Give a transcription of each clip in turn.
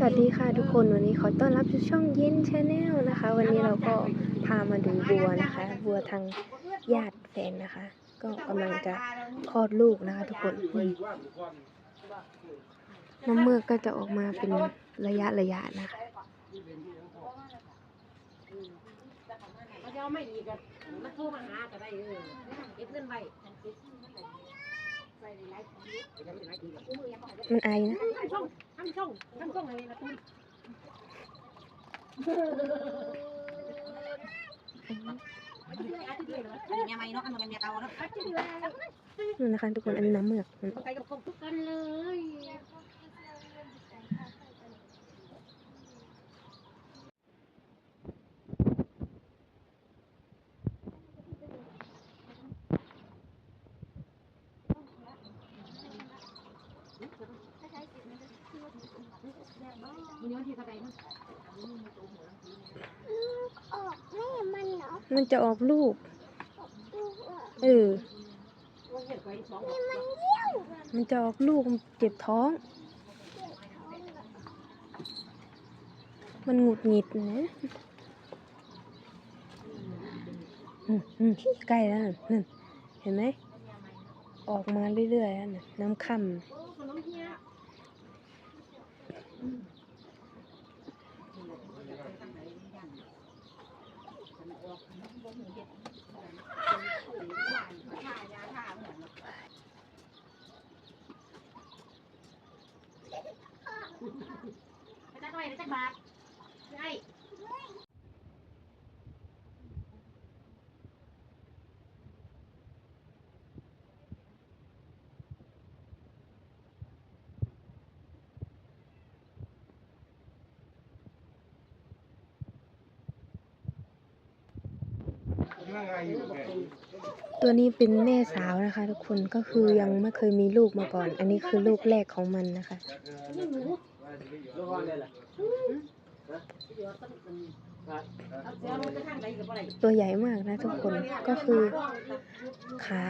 สวัสดีค่ะทุกคนวันนี้ขอต้อนรับสู่ช่องเย็นชาแนลนะคะ วันนี้เราก็พามาดูวัวนะคะวัวทางญาติแฟนนะคะ ก็กำลังจะคลอดลูกนะคะ ทุกคนนี่น้ำเมือกก็จะออกมาเป็นระยะระยะนะคะ เจะเอาไม่อีกอะมันโทรมาหาก็ได้เออเก็บเงินไว้ มันไอนะทำช่องทำช่องทำช่องอะไรนะตุ้ยเมียใหม่เนาะอันนั้นเป็นเมียเก่าเนาะนั่นนะคะทุกคนอันนี้น้ำเมือกมันไปกับครบทุกกันเลยมันย้อนที่สบายมั้ง ออกแม่มันเหรอ มันจะออกลูกลูกอะเออว่าเห็นไปสองนี่มันเยี่ยวมันจะออกลูกมันเจ็บท้อง มันหงุดหงิดนะอืมอืมใกล้แล้วนั่นนั่น เห็นไหม ออกมาเรื่อยๆแล้วน่ะน้ำค่ขนมเฮีย ไปจักไรไปจักบาทไอ้ำ ตัวนี้เป็นแม่สาวนะคะ ทุกคนก็คือยังไม่เคยมีลูกมาก่อน อันนี้คือลูกแรกของมันนะคะตัวใหญ่มากนะทุกคนก็คือขา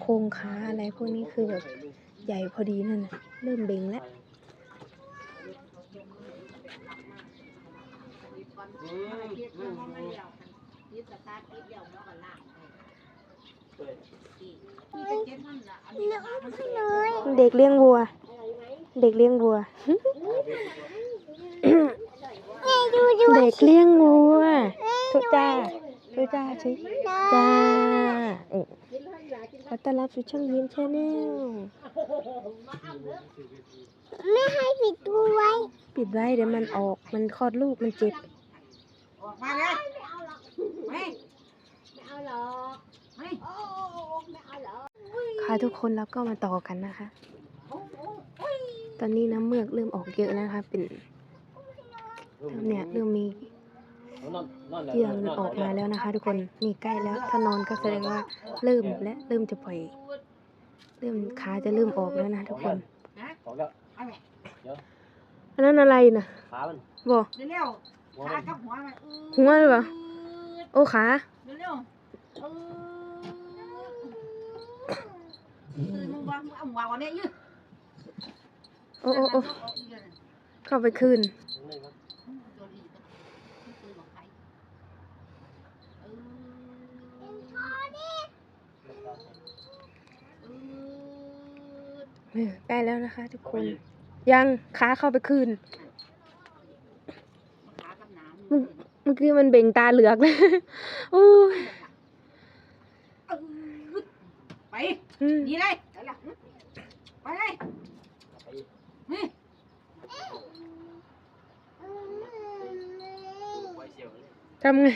โครงขาอะไรพวกนี้คือแบบใหญ่พอดีนั่นนะเริ่มเบ่งแล้ว เด็กเลี้ยงวัว เด็กเลี้ยงวัว เด็กเลี้ยงวัวทุกจ้าทุกจ้าชิจ้าเอ๊ะขอต้อนรับสู่ช่องยิ้มชาแนลไม่ให้ปิดตัวไว้ ปิดไว้เดี๋ยวมันออก มันคลอดลูก มันเจ็บ ออกมาเลยไม่ ไม่เอาหรอกไม่ โอ้ไม่เอาเหรอ ค่ะทุกคนแล้วก็มาต่อกันนะคะ ตอนนี้น้ำเมือกเริ่มออกเยอะแล้วนะคะ เป็นเนี่ยเริ่มมีเหยื่อมันออกมาแล้วนะคะ ทุกคนนี่ใกล้แล้ว ถ้านอนก็แสดงว่าเริ่มและเริ่มจะปล่อยเริ่มขาจะเริ่มออกแล้วนะทุกคนออกแล้วอันนั้นอะไรนะขามันบอกเร็วหัวๆมัขานกับหัวมันหัวหรือเปล่าโอ้ขาเร็วๆเออ คือมึงว่ามึงเอาหัววันนี้ยืดโอ้โอ้โอ้เข้าไปคืนเออใกล้แล้วนะคะ ทุกคน ยังขาเข้าไปคืนเมื่อเมื่อกี้มันเบ่งตาเหลือกเลยโอ้ยำไป อืม ห นีเลยไปเลยนี่ไว้เสียวเลยทำไง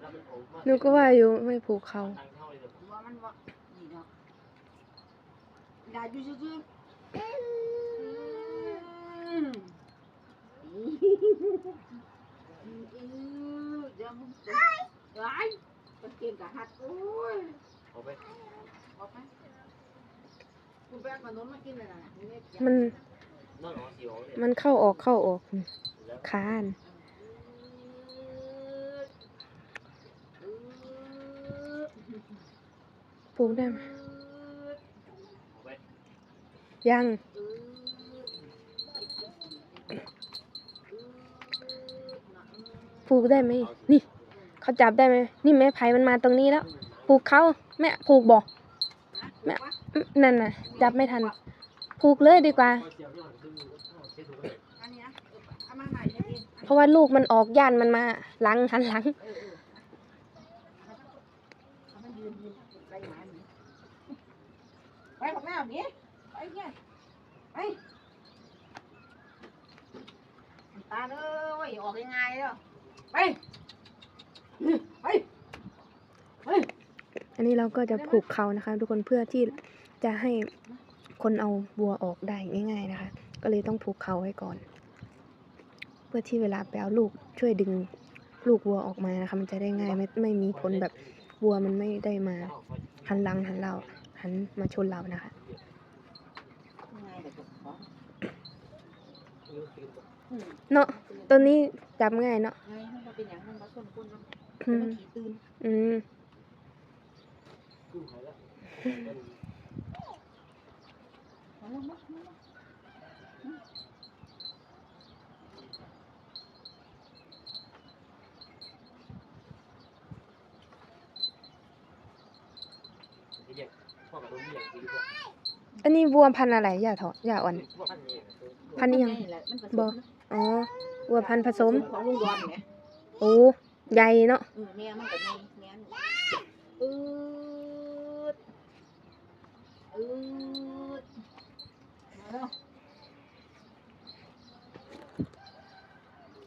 แล้วมันโผล่มาหนูก็ว่าอยู่ไม่ผูกเขาทางเข้าเลยหัวมันว่านี่เนาะอย่าอยู่ซื่อเดี๋ยวมึงไอ้มันเก่งกับฮัดโอ้ยเอาไปออกไป คุณไปเอาขนมมากินเลยนะมันนอนหอเสียวเลยมันเข้าออกเข้าออกคานปลูกได้ไหมยัง ผูกได้ไหม นี่ เขาจับได้ไหม นี่แม่ไผ่มันมาตรงนี้แล้ว ผูกเขาแม่ผูกบอกแม่ นั่นน่ะ จับไม่ทันผูกเลยดีกว่าอันนี้นะเอามาใหม่เลยดิเพราะว่าลูกมันออกย่านมันมาหลังหันหลังเอามันยืนยืนไปหมาหนีไปบอกแม่หนีไปเนี่ยไปตาเอ้ยออกยังไงแล้วไปไปไปอันนี้เราก็จะผูกเขานะคะ ทุกคนเพื่อที่ จะให้คนเอาวัวออกได้ง่าย ๆนะคะ ก็เลยต้องผูกเขาไว้ก่อน เพื่อที่เวลาไปเอาลูกช่วยดึงลูกวัวออกมานะคะ มันจะได้ง่ายไม่ไม่มีผลแบบวัวมันไม่ได้มาหันหลังหันเราหันมาชนเรานะคะเนาะตัวนี้จับง่ายเนาะไงเนอย่างนั้นมาส้นก้นแล้วอืม อืมมาแล้วมาแล้วพ่อกับลูกเรียกดีกว่าอันนี้วัวพันธุ์อะไรอย่าเถอะอย่าอ่อน พันธุ์อิหยังแหละมันผสมบ่ อ๋อวัวพันธุ์ผสมของลุงดอนเนี่ยโอ้ใหญ่เนาะ เออเนี่ยมันก็เนี่ยเนี่ยอืดอืดมาแล้ว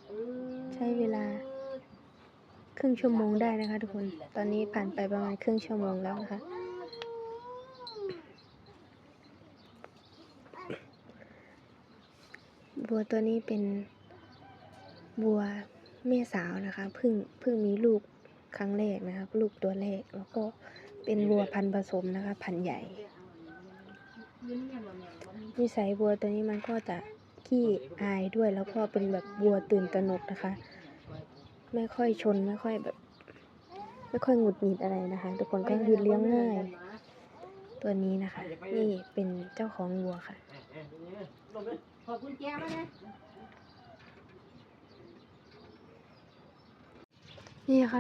อืด ใช้เวลา ครึ่งชั่วโมงได้นะคะ ทุกคน ตอนนี้ผ่านไปประมาณครึ่งชั่วโมงแล้วนะคะ บัวตัวนี้เป็นบัวแม่สาวนะคะเพิ่งเพิ่งมีลูกครั้งแรกนะคะลูกตัวแรกแล้วก็เป็นบัวพันธุ์ผสมนะคะพันธุ์ใหญ่นิสัยบัวตัวนี้มันก็จะขี้อายด้วยแล้วก็เป็นแบบบัวตื่นตระหนกนะคะ ไม่ค่อยชนไม่ค่อยแบบ ไม่ค่อยหงุดหงิดอะไรนะคะ ทุกคนก็คือเลี้ยงง่าย ตัวนี้นะคะ นี่เป็นเจ้าของวัวค่ะขอบคุณแจมาเลยนี่ค่ะ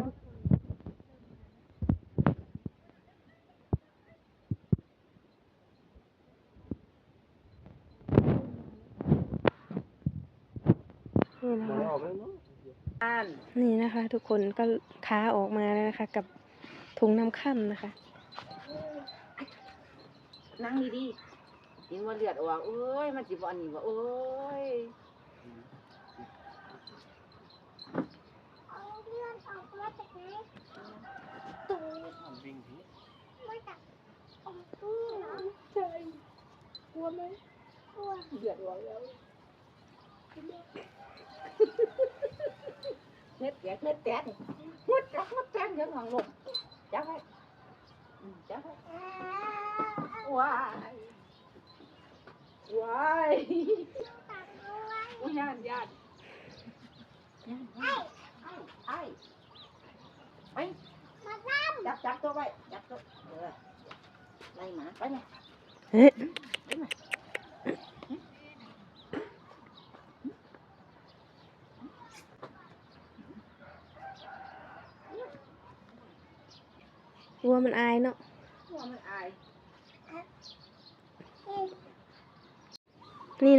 นี่นะคะอ่า นนี่นะคะ ทุกคนก็ค้าออกมาแล้วนะคะ กับถุงน้ำค่ำนะคะ นั่งดีๆยิงว่าเลือดออกเอ้ยมันจิบอันนี้ว่าโอ้ยเอาเลือดออกมาจากไหนตูมาจากออกนี่เหรอใช่กลัวไหมกลัวเลือดออกแล้ว เฮ็ดแกะเฮ็ดแกะมุดจักมุดจักยังหังลงจักไว้อืมจักไว้อ่าว้ายว้ายตักเอาไว้อุ้ยย่านย่านย่านย่านไอ้ไอ้มาซ้จับจับตัวไว้จับตัวเออไล่หมาไปไหม เฮ้ยวัวมันอายเนาะ หัวมันอาย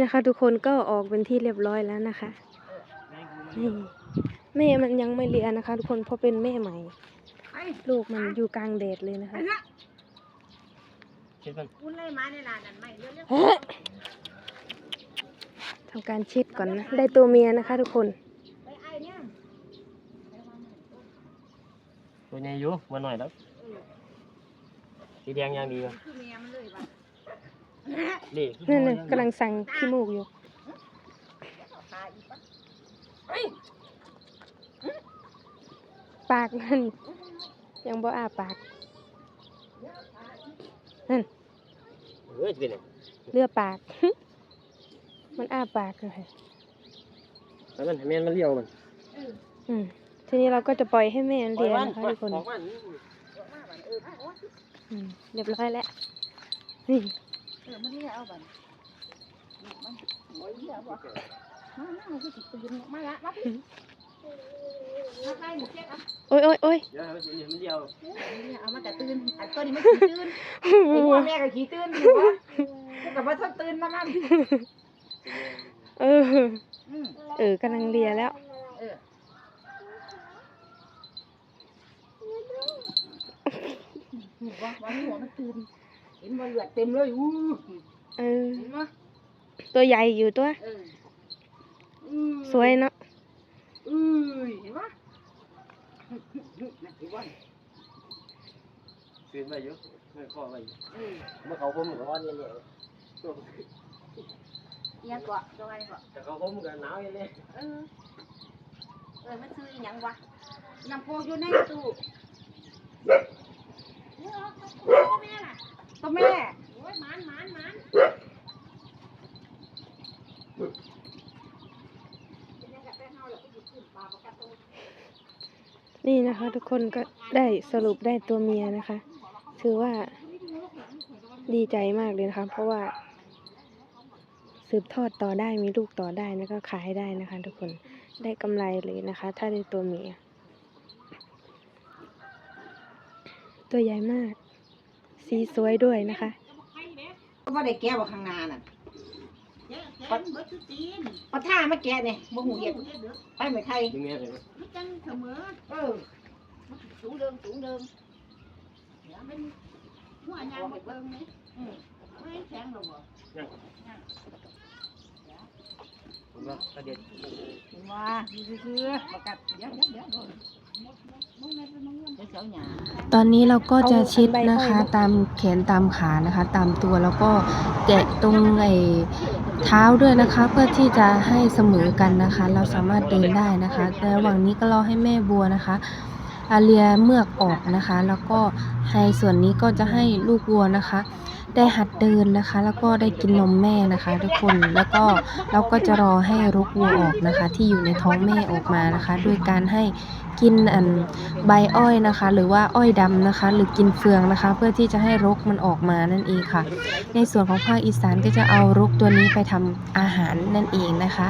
ำ นี่ะคะ ทุกคนก็ออกเป็นที่เรียบร้อยแล้วนะคะนี่แม่มันยังไม่เลียนะคะ ทุกคนเพราะเป็นแม่ใหม่ ลูกมันอยู่กลางแดดเลยนะคะทำการเช็ดก่อนนะ ได้ตัวเมียนะคะ ทุกคนตัวนี้อยู่มาหน่อยแล้วสีแดงยังดีอะ เด็กนั่นน่ะกำลังสั่งขี้มูกอยู่ตายอีกปะปากมันยังบ่อ้าปากนั่นเออจะเป็นไงเลือปาก มันอ้าปากเลยแล้วมันให้แม่นมันเลี้ยวมันอืมทีนี้เราก็จะปล่อยให้แม่มันปล่อเรียยนมันนะคะปล่อยทุกคนออกมันเยอะมากบัดเออเอาเอาอืมเรียบร้อยแล้วนี่เออมันเรียกเอาบัดมันโอ้ยเรียกบ่มามามันคือสิตื่นมาละรับมาใกล้หมูเช็ดอะโอ้ยโอ้ยโอ้ยเดี๋ยวให้มันมันเดียวเนี่ยเอามาแต่ตื่นอันตัวนี้มันขี้ตื่นไอ้พ่อแม่ก็ขี้ตื่นอยู่วะกูกับว่าทนตื่นมามั่งเอออืมเออกำลังเลียแล้วเออหัววันหัวมันตื่น เห็นว่าเลือดเต็มเลยอู้เออ เห็นไหมตัวใหญ่อยู่ตัว เอออืมสวยเนาะอือเห็นไหมนั่นเห็นไหมเสียนไปอยู่เมื่อข้อไปอยู่เออเมื่อเขาผมก็ร้อนเลยเลยตัวเอียงเกาะตัวไอ้เกาะแต่เขาผมก็หนาวเลยเออเออมันซื้ออหยังวะน้ำโพอยู่ในตู้ตัวแม่ล่ะ ตัวแม่โอ้ยมานหมานหมานนี่นะคะทุกคนก็ได้สรุปได้ตัวเมียนะคะ ถือว่าดีใจมากเลยนะคะ เพราะว่า สืบทอดต่อได้มีลูกต่อได้แล้วก็ขายได้นะคะ ทุกคนได้กำไรเลยนะคะ ถ้าได้ตัวเมีย ตัวใหญ่มาก สีสวยด้วยนะคะก็ว่าได้แก้วข้างหน้าน่ะแกะแกะเบิดคือตีนปะท่ามาแก้เนี่ยบ่หูเหยียดไปไม่ไทยยังไงเลยมันจังเสมอเออสูงเดิมสูงเดิมเดี๋ยวมันหัวยางไปเบิ่งนี่อืมไม่ให้แข็งหรอกบ่ผมว่าประเด็นเห็นว่านี่คือประกัดเดี๋ยวเดี๋ยวเดี๋ยว ตอนนี้เราก็จะชิดนะคะเนอะตามแขนตามขานะคะ ตามตัวแล้วก็แกะตรงไอ้เท้าด้วยนะคะ เพื่อที่จะให้เสมอกันนะคะ เราสามารถเดินได้นะคะแต่ระหว่างนี้ก็รอให้แม่บัวนะคะอาเลียเมือกออกนะคะ แล้วก็ให้ส่วนนี้ก็จะให้ลูกวัวนะคะ ได้หัดเดินนะคะ แล้วก็ได้กินนมแม่นะคะ ทุกคนแล้วก็เราก็จะรอให้รกวัวออกนะคะ ที่อยู่ในท้องแม่ออกมานะคะโดยการให้กินอันใบอ้อยนะคะ หรือว่าอ้อยดำนะคะ หรือกินเฟืองนะคะ เพื่อที่จะให้รกมันออกมานั่นเองค่ะ ในส่วนของภาคอีสานก็จะเอารกตัวนี้ไปทำอาหารนั่นเองนะคะ